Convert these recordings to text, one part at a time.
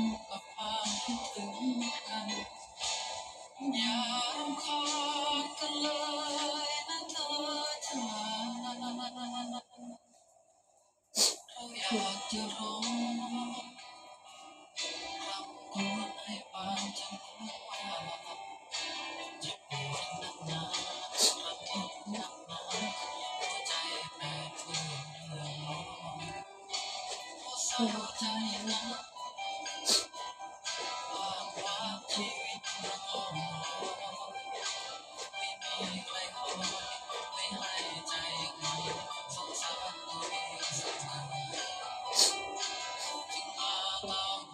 มกับความคิดถึกันอย่ารำคาญกันเลยนะเธอจะมเราอยากจะร้องทำคนให้ปานฉัน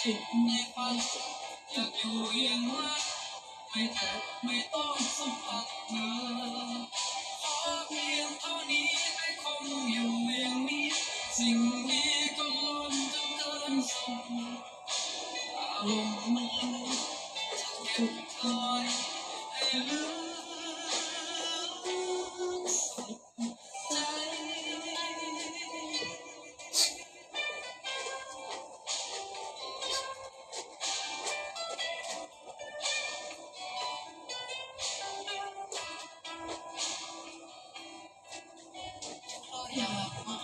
คิดในฝันอยากอยู่อย่างรักไม่แตะไม่ต้องสมัครเธอขอเพียงเท่านี้ให้คงอยู่อย่างนี้ สิ่งนี้ก็ล้นจนเกินสุดอารมณ์มันจะเก็บเอยให้ลืม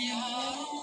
Yeah.